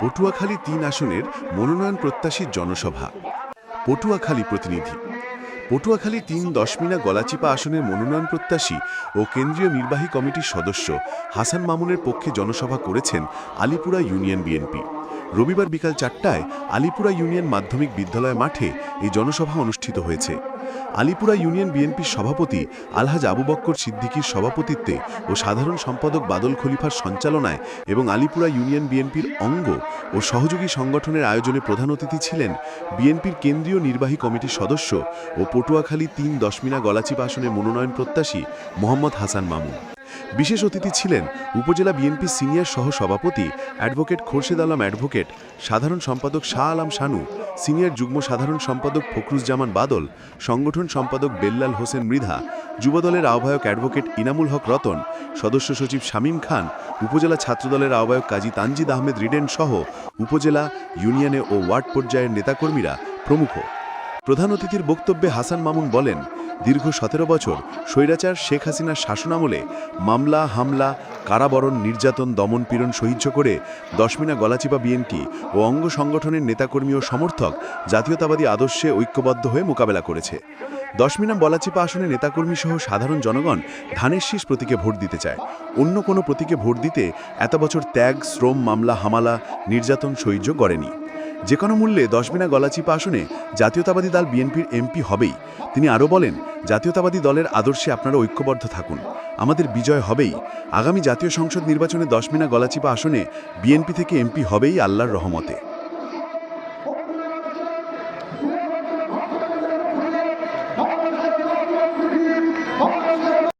পটুয়াখালী তিন আসনের মনোনয়ন প্রত্যাশীর জনসভা। পটুয়াখালী প্রতিনিধি। পটুয়াখালী তিন দশমিনা গলাচিপা আসনের মনোনয়ন প্রত্যাশী ও কেন্দ্রীয় নির্বাহী কমিটির সদস্য হাসান মামুনের পক্ষে জনসভা করেছেন আলিপুরা ইউনিয়ন বিএনপি। রবিবার বিকাল চারটায় আলিপুরা ইউনিয়ন মাধ্যমিক বিদ্যালয় মাঠে এই জনসভা অনুষ্ঠিত হয়েছে। আলিপুরা ইউনিয়ন বিএনপির সভাপতি আলহাজ আবু বক্কর সিদ্দিকির সভাপতিত্বে ও সাধারণ সম্পাদক বাদল খলিফার সঞ্চালনায় এবং আলিপুরা ইউনিয়ন বিএনপির অঙ্গ ও সহযোগী সংগঠনের আয়োজনে প্রধান অতিথি ছিলেন বিএনপির কেন্দ্রীয় নির্বাহী কমিটির সদস্য ও পটুয়াখালী তিন দশমিনা গলাচিপা আসনে মনোনয়ন প্রত্যাশী মোহাম্মদ হাসান মামুন। বিশেষ অতিথি ছিলেন উপজেলা বিএনপি সিনিয়র সহ সভাপতি অ্যাডভোকেট খোরশেদ আলম অ্যাডভোকেট, সাধারণ সম্পাদক শাহ আলম শানু, সিনিয়র যুগ্ম সাধারণ সম্পাদক ফখরুজ্জামান বাদল, সংগঠন সম্পাদক বেল্লাল হোসেন মৃধা যুবদলের আহ্বায়ক অ্যাডভোকেট ইনামুল হক রতন, সদস্য সচিব শামীম খান, উপজেলা ছাত্রদলের আহ্বায়ক কাজী তানজিদ আহমেদ রিডেন সহ উপজেলা, ইউনিয়নে ও ওয়ার্ড পর্যায়ের নেতাকর্মীরা প্রমুখ। প্রধান অতিথির বক্তব্যে হাসান মামুন বলেন দীর্ঘ সতেরো বছর স্বৈরাচার শেখ হাসিনার শাসনামলে মামলা, হামলা, কারাবরণ, নির্যাতন দমন পীড়ন সহ্য করে দশমিনা গলাচিপা বিএনপি ও অঙ্গ সংগঠনের নেতাকর্মী ও সমর্থক জাতীয়তাবাদী আদর্শে ঐক্যবদ্ধ হয়ে মোকাবেলা করেছে। দশমিনা বলাচিপা আসনে নেতাকর্মী সহ সাধারণ জনগণ ধানের শীষ প্রতীকে ভোট দিতে চায়। অন্য কোনো প্রতীকে ভোট দিতে এত বছর ত্যাগ, শ্রম, মামলা, হামালা, নির্যাতন সহ্য করেনি। যে কোনো মূল্যে দশমিনা গলাচিপা আসনে জাতীয়তাবাদী দল বিএনপির এমপি হবেই। তিনি আরও বলেন জাতীয়তাবাদী দলের আদর্শে আপনারা ঐক্যবদ্ধ থাকুন। আমাদের বিজয় হবেই। আগামী জাতীয় সংসদ নির্বাচনে দশমিনা গলাচিপা আসনে বিএনপি থেকে এমপি হবেই আল্লাহর রহমতে।